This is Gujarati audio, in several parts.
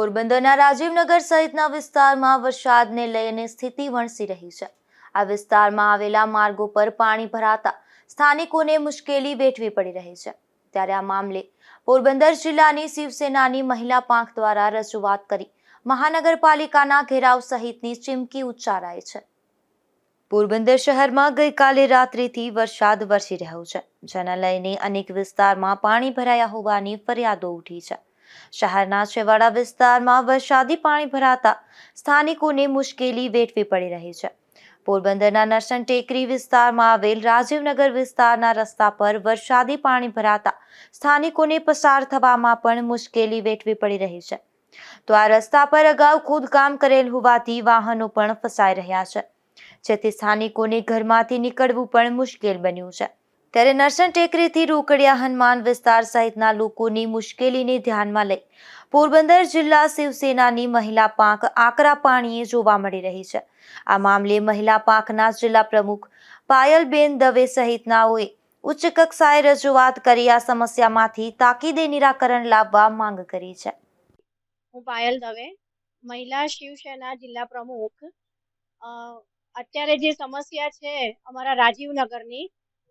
પોરબંદરના રાજીવનગર સહિતના વિસ્તારમાં વરસાદને લઈને સ્થિતિ વણસી રહી છે. આ વિસ્તારમાં આવેલા માર્ગો પર પાણી ભરાતા સ્થાનિકોને મુશ્કેલી વેઠવી પડી રહી છે. ત્યારે આ મામલે પોરબંદર જિલ્લાની શિવસેનાની મહિલા પાંખ દ્વારા રજૂઆત કરી મહાનગરપાલિકાના ઘેરાવ સહિતની ચીમકી ઉચ્ચારાય છે. પોરબંદર શહેરમાં ગઈકાલે રાત્રિથી વરસાદ વરસી રહ્યો છે, જેના લઈને અનેક વિસ્તારમાં પાણી ભરાયા હોવાની ફરિયાદો ઉઠી છે. શહેરના છેવાડા વિસ્તારમાં વરસાદી પાણી ભરાતા સ્થાનિકોને મુશ્કેલી વેઠવી પડી રહી છે. પોરબંદરના નરસન ટેકરી વિસ્તારમાં આવેલ રાજીવનગર વિસ્તારના રસ્તા પર વરસાદી પાણી ભરાતા સ્થાનિકોને પસાર થવામાં પણ મુશ્કેલી વેઠવી પડી રહી છે. તો આ રસ્તા પર અગાઉ ખોદકામ કરેલ હોવાથી વાહનો પણ ફસાઈ રહ્યા છે. જેથી સ્થાનિકોને ઘરમાંથી નીકળવું પણ મુશ્કેલ બન્યું છે. ત્યારે નરસણ ટેકરીથી રોકડિયા હનુમાન વિસ્તાર સહિતના લોકોની મુશ્કેલીને ધ્યાનમાં લઈ પોરબંદર જિલ્લા શિવસેનાની મહિલા પાંખ આકરા પાણીએ જોવા મળી રહી છે. આ મામલે મહિલા પાંખના જિલ્લા પ્રમુખ પાયલબેન દવે સહિતનાઓએ ઉચ્ચ કક્ષાએ રજૂઆત કરી આ સમસ્યામાંથી તાકીદે નિરાકરણ લાવવા માંગ કરી છે. હું પાયલ દવે, મહિલા શિવસેના જિલ્લા પ્રમુખ. અત્યારે જે સમસ્યા છે અમારા રાજીવનગરની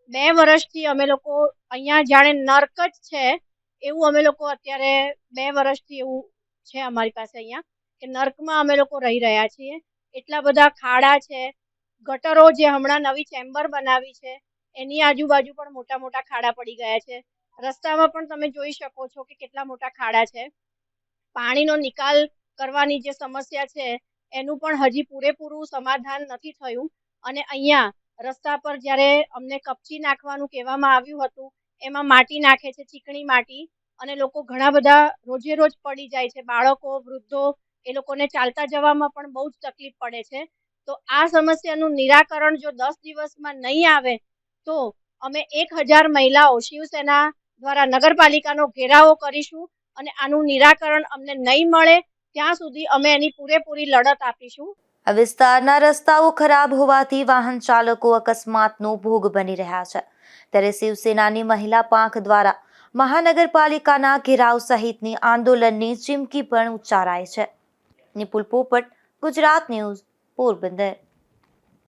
બે વર્ષથી અમે લોકો અહીંયા જાણે નર્ક જ છે, એવું અમે લોકો અત્યારે બે વર્ષથી એવું છે અમારી પાસે અહીંયા, કે નર્કમાં અમે લોકો રહી રહ્યા છીએ. એટલા બધા ખાડા છે, ગટરો જે હમણાં નવી ચેમ્બર બનાવી છે, એની આજુબાજુ પણ મોટા મોટા ખાડા પડી ગયા છે. રસ્તામાં પણ તમે જોઈ શકો છો કે કેટલા મોટા ખાડા છે. પાણીનો નિકાલ કરવાની જે સમસ્યા છે, એનું પણ હજી પૂરેપૂરું સમાધાન નથી થયું. અને અહીંયા રસ્તા પર જ્યારે અમને કપચી નાખવાનું કહેવામાં આવ્યું હતું, એમાં માટી નાખે છે, ચીકણી માટી, અને લોકો ઘણા બધા રોજે રોજ પડી જાય છે. બાળકો, વૃદ્ધો, એ લોકોને ચાલતા જવામાં પણ બહુ જ તકલીફ પડે છે. તો આ સમસ્યાનું નિરાકરણ જો દસ દિવસમાં નહીં આવે, તો અમે એક હજાર મહિલાઓ શિવસેના દ્વારા નગરપાલિકાનો ઘેરાવો કરીશું અને આનું નિરાકરણ અમને નહીં મળે, ત્યાં સુધી અમે એની પૂરેપૂરી લડત આપીશું. આ વિસ્તારના રસ્તાઓ ખરાબ હોવાથી વાહન ચાલકો અકસ્માતનો ભોગ બની રહ્યા છે. ત્યારે શિવસેનાની મહિલા પાંખ દ્વારા મહાનગરપાલિકાના ઘેરાવ સહિતની આંદોલનની ચીમકી પણ ઉચ્ચારાય છે. નિપુલ પોપટ, ગુજરાત ન્યૂઝ, પોરબંદર.